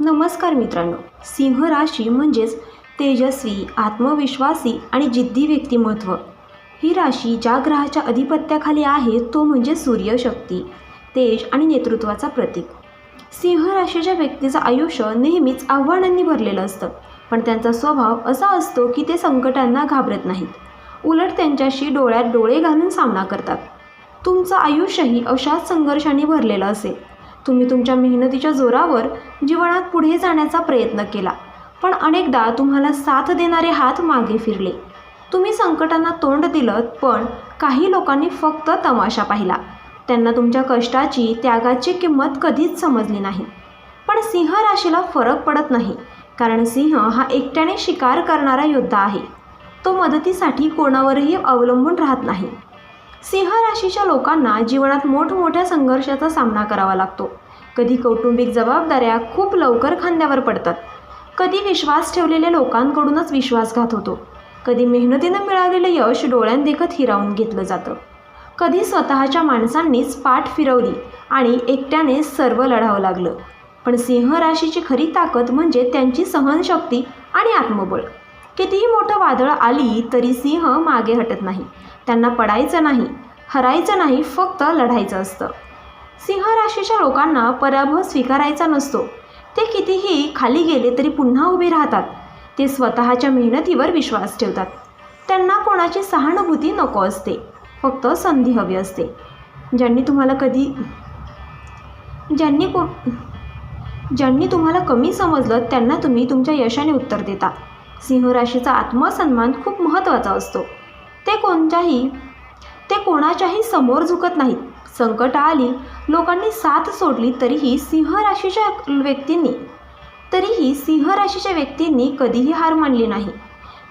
नमस्कार मित्रांनो. सिंह राशी म्हणजेच तेजस्वी आत्मविश्वासी आणि जिद्दी व्यक्तिमत्व. ही राशी ज्या ग्रहाच्या अधिपत्याखाली आहे तो म्हणजे सूर्यशक्ती तेज आणि नेतृत्वाचा प्रतीक. सिंह राशीच्या व्यक्तीचं आयुष्य नेहमीच आव्हानांनी भरलेलं असतं. पण त्यांचा स्वभाव असा असतो की ते संकटांना घाबरत नाहीत. उलट त्यांच्याशी डोळ्यात डोळे घालून सामना करतात. तुमचं आयुष्यही अशाच संघर्षाने भरलेलं असेल. तुम्ही तुमच्या मेहनतीच्या जोरावर जीवनात पुढे जाण्याचा प्रयत्न केला. पण अनेकदा तुम्हाला साथ देणारे हात मागे फिरले. तुम्ही संकटांना तोंड दिलं पण काही लोकांनी फक्त तमाशा पाहिला. त्यांना तुमच्या कष्टाची त्यागाची किंमत कधीच समजली नाही. पण सिंह राशीला फरक पडत नाही कारण सिंह हा एकट्याने शिकार करणारा योद्धा आहे. तो मदतीसाठी कोणावरही अवलंबून राहत नाही. सिंह राशीच्या लोकांना जीवनात मोठमोठ्या संघर्षाचा सामना करावा लागतो. कधी कौटुंबिक जबाबदाऱ्या खूप लवकर खांद्यावर पडतात. कधी विश्वास ठेवलेल्या लोकांकडूनच विश्वासघात होतो. कधी मेहनतीनं मिळालेलं यश डोळ्यांदेखत हिरावून घेतलं जातं. कधी स्वतःच्या माणसांनीच पाठ फिरवली आणि एकट्याने सर्व लढावं लागलं. पण सिंह राशीची खरी ताकद म्हणजे त्यांची सहनशक्ती आणि आत्मबळ. कितीही मोठं वादळ आली तरी सिंह मागे हटत नाही. त्यांना पडायचं नाही हरायचं नाही फक्त लढायचं असतं. सिंह राशीच्या लोकांना पराभव स्वीकारायचा नसतो. ते कितीही खाली गेले तरी पुन्हा उभे राहतात. ते स्वतःच्या मेहनतीवर विश्वास ठेवतात. त्यांना कोणाची सहानुभूती नको असते फक्त संधी हवी असते. ज्यांनी तुम्हाला कधी ज्यांनी को ज्यांनी तुम्हाला कमी समजलं त्यांना तुम्ही तुमच्या यशाने उत्तर देता. सिंह राशीचा आत्मसन्मान खूप महत्त्वाचा असतो. ते कोणत्याही ते कोणाच्याही समोर झुकत नाहीत संकट आली लोकांनी साथ सोडली तरीही सिंह राशीच्या व्यक्तींनी तरीही सिंह राशीच्या व्यक्तींनी कधीही हार मानली नाही.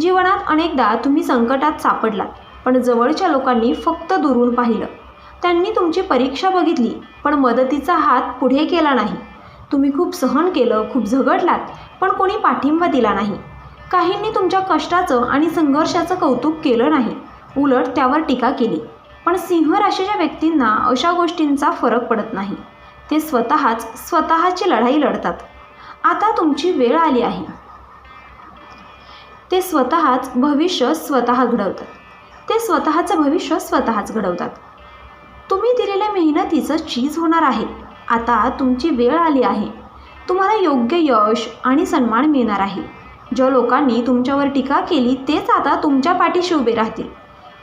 जीवनात अनेकदा तुम्ही संकटात सापडलात पण जवळच्या लोकांनी फक्त दुरून पाहिलं. त्यांनी तुमची परीक्षा बघितली पण मदतीचा हात पुढे केला नाही. तुम्ही खूप सहन केलं खूप झगडलात पण कोणी पाठिंबा दिला नाही. काहींनी तुमच्या कष्टाचं आणि संघर्षाचं कौतुक केलं नाही. उलट त्यावर टीका केली. पण सिंह राशीच्या व्यक्तींना अशा गोष्टींचा फरक पडत नाही. ते स्वतःच स्वतःची लढाई लढतात. आता तुमची वेळ आली आहे. ते स्वतःच भविष्य स्वतः घडवतात. ते स्वतःचं भविष्य स्वतःच घडवतात. तुम्ही दिलेल्या मेहनतीचं चीज होणार आहे. आता तुमची वेळ आली आहे. तुम्हाला योग्य यश आणि सन्मान मिळणार आहे. ज्या लोकांनी तुमच्यावर टीका केली तेच आता तुमच्या पाठीशी उभे राहतील.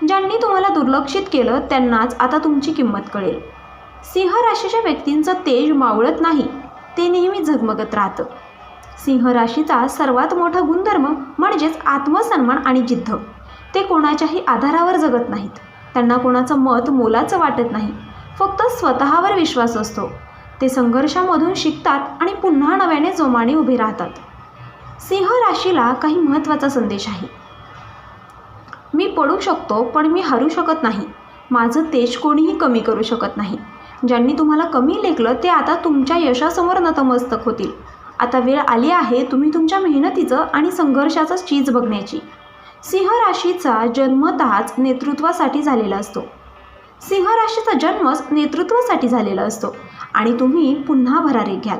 ज्यांनी तुम्हाला दुर्लक्षित केलं त्यांनाच आता तुमची किंमत कळेल. सिंह राशीच्या व्यक्तींचं तेज मावळत नाही ते नेहमी झगमगत राहतं. सिंह राशीचा सर्वात मोठा गुणधर्म म्हणजेच आत्मसन्मान आणि जिद्द. ते कोणाच्याही आधारावर जगत नाहीत. त्यांना कोणाचं मत मोलाचं वाटत नाही. फक्त स्वतःवर विश्वास असतो. ते संघर्षामधून शिकतात आणि पुन्हा नव्याने जोमाने उभे राहतात. सिंह राशीला काही महत्त्वाचा संदेश आहे. मी पडू शकतो पण मी हरू शकत नाही. माझं तेज कोणीही कमी करू शकत नाही. ज्यांनी तुम्हाला कमी लेखलं ते आता तुमच्या यशासमोर नतमस्तक होतील. आता वेळ आली आहे तुम्ही तुमच्या मेहनतीचं आणि संघर्षाचं चीज बघण्याची. सिंह राशीचा जन्मतःच नेतृत्वासाठी झालेला असतो. सिंह राशीचा जन्मच नेतृत्वासाठी झालेला असतो. आणि तुम्ही पुन्हा भरारी घ्याल.